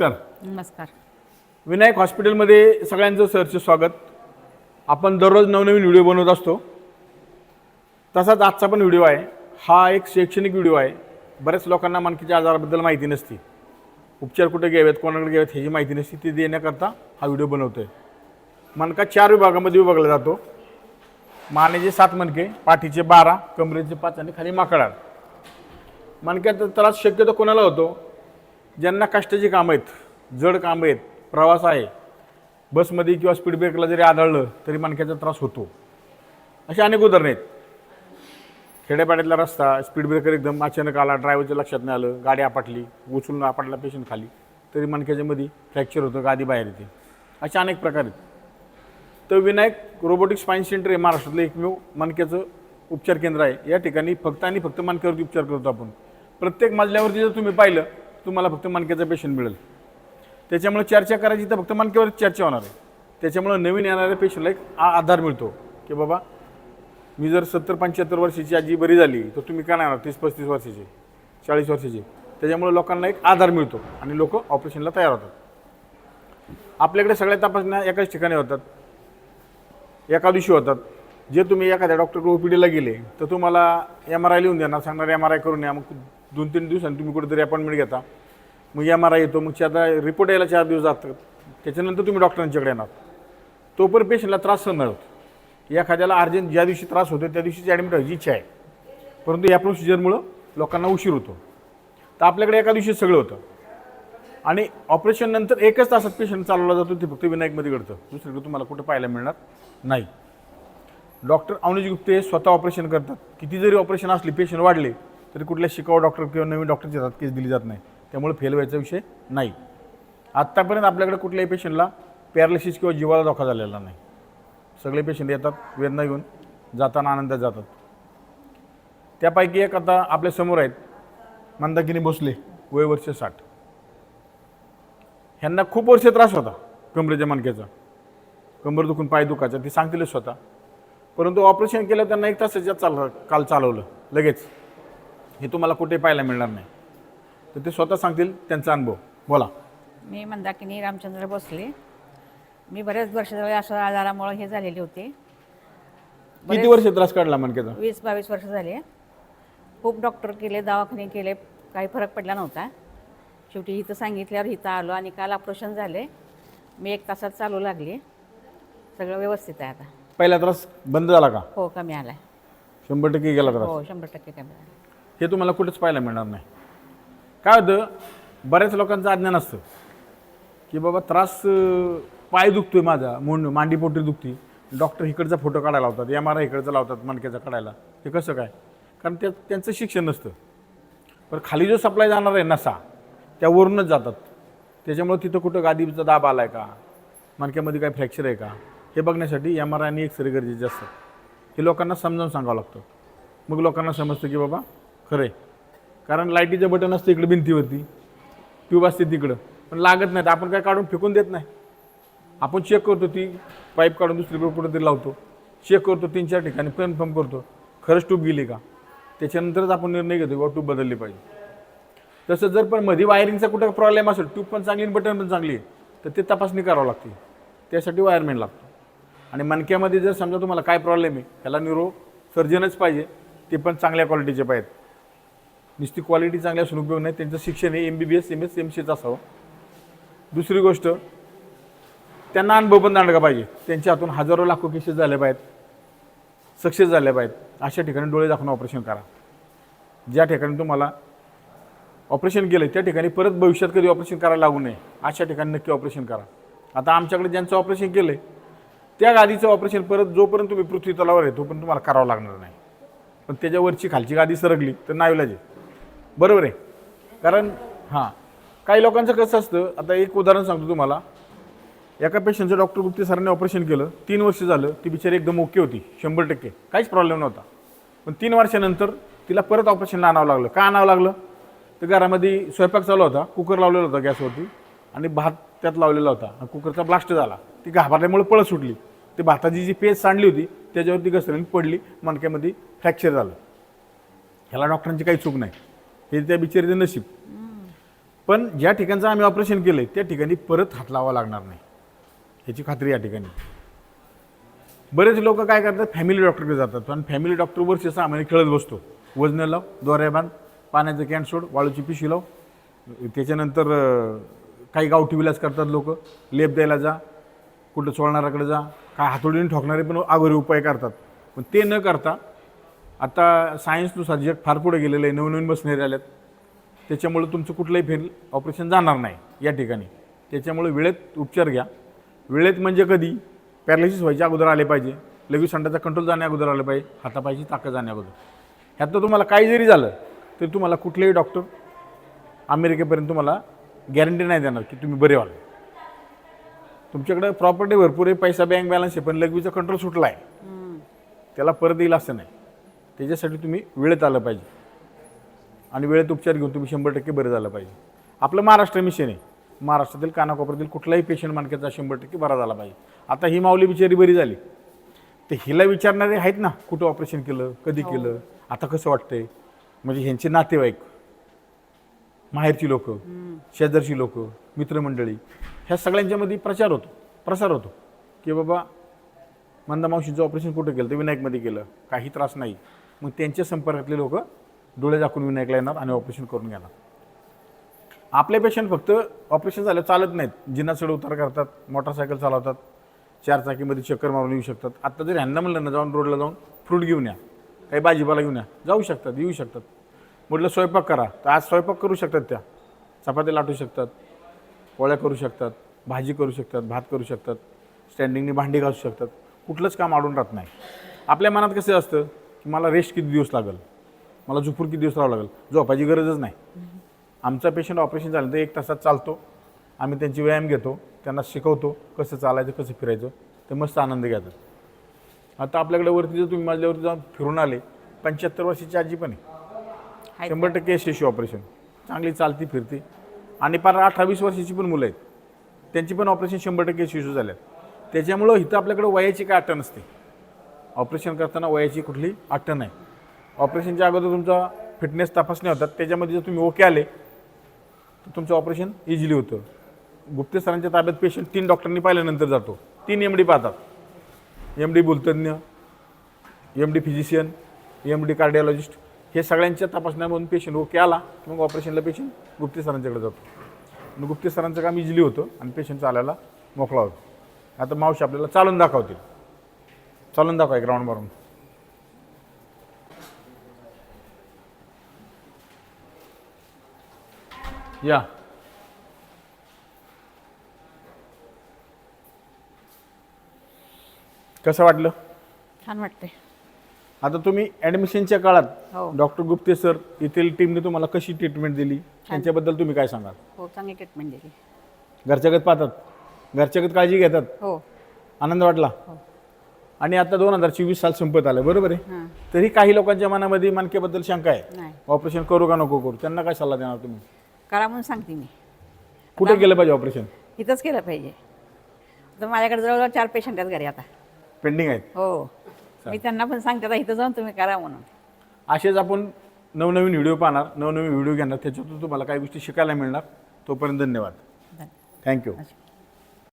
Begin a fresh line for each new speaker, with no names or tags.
नमस्कार.
नमस्कार.
विनायक हॉस्पिटलमध्ये सगळ्यांचं सरचे स्वागत. आपण दररोज नवनवीन व्हिडिओ बनवत असतो. तसाच आजचा पण व्हिडिओ आहे. हा एक शैक्षणिक व्हिडिओ आहे. बऱ्याच लोकांना मनकीच्या आजाराबद्दल माहिती नसते. उपचार कुठे घ्यावेत कोणाकडे घ्यावेत ह्याची माहिती नसते. ती देण्याकरता हा व्हिडिओ बनवतो आहे मणका चार विभागामध्ये विभागला जातो. मानेचे सात मणके पाठीचे बारा कमरेचे पाच आणि खाली माकडाळ. मणक्याचा त्रास शक्यतो कोणाला होतो? ज्यांना कष्टाची कामं आहेत जड कामं आहेत प्रवास आहे बसमध्ये किंवा स्पीड ब्रेकला जरी आढळलं तरी मणक्याचा त्रास होतो. अशी अनेक उदाहरणं आहेत. खेड्यापाड्यातला रस्ता स्पीड ब्रेकर एकदम अचानक आला ड्रायव्हरच्या लक्षात नाही आलं गाडी आपटली उचलून आपटला पेशंट खाली तरी मणक्याच्यामध्ये फ्रॅक्चर होतं गादी बाहेर येते. असे अनेक प्रकार आहेत. तर विनायक रोबोटिक स्पाईन सेंटर हे महाराष्ट्रातलं एकमेव मणक्याचं उपचार केंद्र आहे. या ठिकाणी फक्त आणि फक्त मणक्यावरती उपचार करतो आपण. प्रत्येक मजल्यावरती जर तुम्ही पाहिलं तुम्हाला फक्त मणक्याचा पेशंट मिळेल. त्याच्यामुळे चर्चा करायची तर फक्त मणक्यावर चर्चा होणार आहे. त्याच्यामुळे नवीन येणाऱ्या पेशंटला एक आ- आधार मिळतो की बाबा मी जर सत्तर पंच्याहत्तर वर्षाची आजी बरी झाली तर तुम्ही का नाही होणार? तीस पस्तीस वर्षाची चाळीस वर्षाची. त्याच्यामुळे लोकांना एक आधार मिळतो आणि लोक ऑपरेशनला तयार होतात. आपल्याकडे सगळ्या तपासण्या एकाच ठिकाणी होतात. एका दिवशी होतात. जे तुम्ही एखाद्या डॉक्टर ओ पी डीला गेले तर तुम्हाला एम आर आय लिहून देणार सांगणार एम आर आय करून या मग दोन तीन दिवसांनी तुम्ही कुठेतरी अपॉइंटमेंट घेता. मग एम आर आय येतो. मग आता रिपोर्ट यायला चार दिवस जातात. त्याच्यानंतर तुम्ही डॉक्टरांच्याकडे येणार. तोपर्यंत पेशंटला त्रास सहन होतो. एखाद्याला अर्जंट ज्या दिवशी त्रास होतो त्या दिवशीची ॲडमिट व्हायची इच्छा आहे. परंतु या प्रोसिजरमुळं लोकांना उशीर होतो. तर आपल्याकडे एका दिवशी सगळं होतं. आणि ऑपरेशन नंतर एकच तासात पेशंट चालवला जातो. ते फक्त विनायकमध्ये घडतं. दुसरीकडे तुम्हाला कुठं पाहायला मिळणार नाही. डॉक्टर अवनीश गुप्ते स्वतः ऑपरेशन करतात. किती जरी ऑपरेशन असली पेशंट वाढले तरी कुठल्या शिकाऊ डॉक्टर किंवा नवीन डॉक्टरच्या हातात केस दिली जात नाही. त्यामुळे फेल व्हायचा विषय नाही. आत्तापर्यंत आपल्याकडे कुठल्याही पेशंटला पॅरालिसिस किंवा जीवाला धोका झालेला नाही. सगळे पेशंट येतात वेदना घेऊन जाताना आनंदात जातात. त्यापैकी एक आता आपल्यासमोर आहेत मंदाकिनी भोसले वय वर्ष साठ. ह्यांना खूप वर्ष त्रास होता कमरेच्या मणक्याचा कंबर दुखून पाय दुखायचा ते सांगतीलच स्वतः. परंतु ऑपरेशन केलं त्यांना एक तासाच्या चाल काल चालवलं लगेच. हे तुम्हाला कुठे पाहायला मिळणार नाही. तर ते स्वतः सांगतील त्यांचा अनुभव. बोला.
मी मंदाकिनी रामचंद्र भोसले. मी बरेच वर्ष झाले अशा आजारामुळे हे झालेले होते.
किती वर्ष त्रास काढला मणक्याचा?
वीस बावीस वर्ष झाले. खूप डॉक्टर केले दवाखाने केले काही फरक पडला नव्हता. शेवटी इथं सांगितल्यावर इथं आलो आणि काल ऑपरेशन झाले. मी एक तासात चालू लागले. सगळं व्यवस्थित आहे आता.
पहिला त्रास बंद झाला का?
हो कमी आला
शंभर टक्के गेला त्रास.
हो शंभर टक्के कमी झाला.
हे तुम्हाला कुठेच पाहायला मिळणार नाही. काय होतं? बऱ्याच लोकांचं अज्ञान असतं की बाबा त्रास पाय पाय दुखतोय माझा मुंड मांडी पोटी दुखती. डॉक्टर इकडचा फोटो काढायला लावतात एम आर आय इकडचा लावतात मणक्याचा काढायला. हे कसं काय? कारण त्या त्यांचं शिक्षण नसतं. पण खाली जो सप्लाय जाणार आहे नसा त्यावरूनच जातात. त्याच्यामुळे तिथं कुठं गादीचा दाब आला आहे का? मणक्यामध्ये काय फ्रॅक्चर आहे का? हे बघण्यासाठी एम आर आय आणि एक्सरे गरजेचे असतात. हे लोकांना समजावून सांगावं लागतं. मग लोकांना समजतं की बाबा खरं आहे कारण लाईटीचं बटन असतं इकडे भिंतीवरती. ट्यूब असते तिकडं. पण लागत नाहीत. आपण काय काढून फेकून देत नाही. आपण चेक करतो ती पाईप काढून दुसरीकडे कुठंतरी लावतो. चेक करतो तीन चार ठिकाणी कन्फर्म करतो. खरंच ट्यूब गेली का? त्याच्यानंतरच आपण निर्णय घेतो किंवा ट्यूब बदलली पाहिजे. तसं जर पण मध्ये वायरिंगचा कुठं प्रॉब्लेम असेल ट्यूब पण चांगली आणि बटन पण चांगली आहे तर ते तपासणी करावं लागते. त्यासाठी वायरमॅन लागतो. आणि मणक्यामध्ये जर समजा तुम्हाला काय प्रॉब्लेम आहे त्याला निरो सर्जनच पाहिजे. ते पण चांगल्या क्वालिटीचे पाहिजेत. नुसती क्वालिटी चांगली असून उपयोग नाही त्यांचं शिक्षण हे M B B S M S M सीचं असावं. दुसरी गोष्ट त्यांना अनुभव पण दांडगा पाहिजे. त्यांच्या हातून हजारो लाखो केसेस झाले पाहिजेत. सक्सेस झाले पाहिजेत. अशा ठिकाणी डोळे दाखवून ऑपरेशन करा. ज्या ठिकाणी तुम्हाला ऑपरेशन केलं त्या ठिकाणी परत भविष्यात कधी ऑपरेशन करायला लागू नये. अशा ठिकाणी नक्की ऑपरेशन करा. आता आमच्याकडे ज्यांचं ऑपरेशन केलं आहे त्या गादीचं ऑपरेशन परत जोपर्यंत तुम्ही पृथ्वी तलावर आहे तोपर्यंत तुम्हाला करावं लागणार नाही. पण त्याच्यावरची खालची गादी सरकली तर नाही आहे. बरोबर आहे. कारण हां. काही लोकांचं कसं असतं आता एक उदाहरण सांगतो तुम्हाला. एका पेशंटचं डॉक्टर गुप्ते सरांनी ऑपरेशन केलं तीन वर्ष झालं ती बिचारी एकदम ओके होती शंभर टक्के. काहीच प्रॉब्लेम नव्हता. पण तीन वर्षानंतर तिला परत ऑपरेशनला आणावं लागलं. का आणावं लागलं? तर घरामध्ये स्वयंपाक चालू होता कुकर लावलेला होता गॅसवरती आणि भात त्यात लावलेला होता कुकरचा ब्लास्ट झाला. ती घाबरल्यामुळे पळत सुटली. ती भाताची जी पेज सांडली होती त्याच्यावरती घसरण पडली मणक्यामध्ये फ्रॅक्चर झालं. ह्याला डॉक्टरांची काही चूक नाही. हे त्या बिचारीचं नशीब. पण ज्या ठिकाणचं आम्ही ऑपरेशन केलं आहे त्या ठिकाणी परत हात लावा लागणार नाही. ह्याची खात्री या ठिकाणी. बरेच लोक काय करतात फॅमिली डॉक्टरकडे जातात. पण फॅमिली डॉक्टर वर्ष सहा महिने खेळत बसतो. वजनं लाव दोऱ्या बांध पाण्याचं कॅन सोड वाळूची पिशवी लाव. त्याच्यानंतर काही गावठी विलास करतात लोक. लेप द्यायला जा कुठं चोळणाराकडे जा. काय हातोडीने ठोकणारे पण आगोरे उपाय करतात. पण ते न करता आता सायन्सनुसार जग फार पुढे गेलेलं आहे. नवनवीन बसणारे आल्यात. त्याच्यामुळे तुमचं कुठलंही फेल ऑपरेशन जाणार नाही या ठिकाणी. त्याच्यामुळे वेळेत उपचार घ्या. वेळेत म्हणजे कधी? पॅरालिसिस व्हायच्या अगोदर आले पाहिजे. लगेच संडाचा कंट्रोल जाण्या अगोदर आलं पाहिजे. हातापायची ताकद जाण्या अगोदर. ह्यातनं तुम्हाला काही जरी झालं तरी तुम्हाला कुठलेही डॉक्टर अमेरिकेपर्यंत तुम्हाला गॅरंटी नाही देणार की तुम्ही बरे व्हाल. तुमच्याकडे प्रॉपर्टी भरपूर आहे पैसा बँक बॅलन्स आहे पण लघवीचा कंट्रोल सुटला आहे त्याला परत येईल असं नाही. त्याच्यासाठी तुम्ही वेळेत आलं पाहिजे. आणि वेळेत उपचार घेऊन तुम्ही शंभर टक्के बरे झालं पाहिजे. आपलं महाराष्ट्र मिशन आहे. महाराष्ट्रातील कानाकोपऱ्यातील कुठलाही पेशंट मानकेचा शंभर टक्के बरा झाला पाहिजे. आता ही माऊली बिचारी बरी झाली. ते हिला विचारणारे आहेत ना कुठं ऑपरेशन केलं कधी केलं आता कसं वाटतंय? म्हणजे ह्यांचे नातेवाईक माहेरची लोक शेजारची लोक मित्रमंडळी ह्या सगळ्यांच्यामध्ये प्रचार होतो प्रसार होतो. की बाबा मंदा मावशीचं ऑपरेशन कुठं केलं? तर विनायकमध्ये केलं. काही त्रास नाही. मग त्यांच्या संपर्कातले लोक डोळे दाखवून विनायकला येणार आणि ऑपरेशन करून घेणार. आपले पेशंट फक्त ऑपरेशन झालं चालत नाहीत. जिना चढ उतार करतात मोटरसायकल चालवतात चार चाकीमध्ये चक्कर मारून येऊ शकतात. आत्ता जर ह्यांना म्हणलं ना जाऊन रोडला जाऊन फ्रूट घेऊन या काही भाजीपाला घेऊन या जाऊ शकतात येऊ शकतात. म्हटलं स्वयंपाक करा. तर आज स्वयंपाक करू शकतात त्या. चपात्या लाटू शकतात पोळ्या करू शकतात भाजी करू शकतात भात करू शकतात स्टँडिंगने भांडी घासू शकतात. कुठलंच काम आडून राहत नाही. आपल्या मनात कसं असतं? की मला रेस्ट किती दिवस लागेल? मला झुपूर किती दिवस राहावं लागेल? झोपायची गरजच नाही. आमचा पेशंट ऑपरेशन झालं तर एक तासात चालतो. आम्ही त्यांची व्यायाम घेतो त्यांना शिकवतो कसं चालायचं कसं फिरायचं. ते मस्त आनंद घेतात. आता आपल्याकडे वरती जर तुम्ही माझ्यावरती जाऊन फिरून आले पंच्याहत्तर वर्षाची आजी पण आहे. शंभर टक्के यशस्वी ऑपरेशन चांगली चालती फिरती. आणि पार अठरा वीस वर्षाची पण मुलं आहेत. त्यांची पण ऑपरेशन शंभर टक्के यशस्वी झाल्यात. त्याच्यामुळं इथं आपल्याकडे वयाची काय अट्ट नसते. ऑपरेशन करताना वयाची कुठली अट नाही ऑपरेशनच्या अगोदर तुमचा फिटनेस तपासणी होतात त्याच्यामध्ये जर तुम्ही ओके आले तर तुमचं ऑपरेशन इझिली होतं. गुप्ते सरांच्या ताब्यात पेशंट तीन डॉक्टरांनी पाहिल्यानंतर जातो. तीन एम डी पाहतात. M D भूलतज्ञ M D physician M D cardiologist हे सगळ्यांच्या तपासण्यामधून पेशंट ओके आला की मग ऑपरेशनला पेशंट गुप्ते सरांच्याकडे जातो. मग गुप्ते सरांचं काम इझिली होतं आणि पेशंट चालायला मोकळा होतो. आता मावशी आपल्याला चालून दाखवतील. चालून दाखवा एक राऊंड मारून या. कसं वाटलं?
छान वाटते
आता तुम्ही ॲडमिशनच्या काळात
हो.
डॉक्टर गुप्ते सर येथील टीमने तुम्हाला कशी ट्रीटमेंट दिली? त्यांच्याबद्दल तुम्ही काय सांगाल?
हो चांगली ट्रीटमेंट दिली.
घरच्यागत पाहतात. घरच्यागत काळजी घेतात.
हो.
आनंद वाटला?
हो.
आणि आता दोन हजार चोवीस साल संपत आलं बरोबर आहे?
हां.
तरी काही लोकांच्या मनामध्ये मानकेबद्दल शंका आहे?
नाही.
ऑपरेशन करू का नको करू? त्यांना काय सल्ला देणार तुम्ही?
करा म्हणून सांगते मी.
कुठे केलं पाहिजे ऑपरेशन?
इथंच केलं पाहिजे. तर माझ्याकडे जवळजवळ चार पेशंट आहेत घरी आता.
पेंडिंग आहेत?
हो. मी त्यांना पण सांगते आता इथं जाऊन तुम्ही करा म्हणून.
असेच आपण नवनवीन व्हिडिओ पाहणार नवनवीन व्हिडिओ घेणार त्याच्यातून तुम्हाला काही गोष्टी शिकायला मिळणार. तोपर्यंत धन्यवाद.
धन्यवाद
थँक्यू.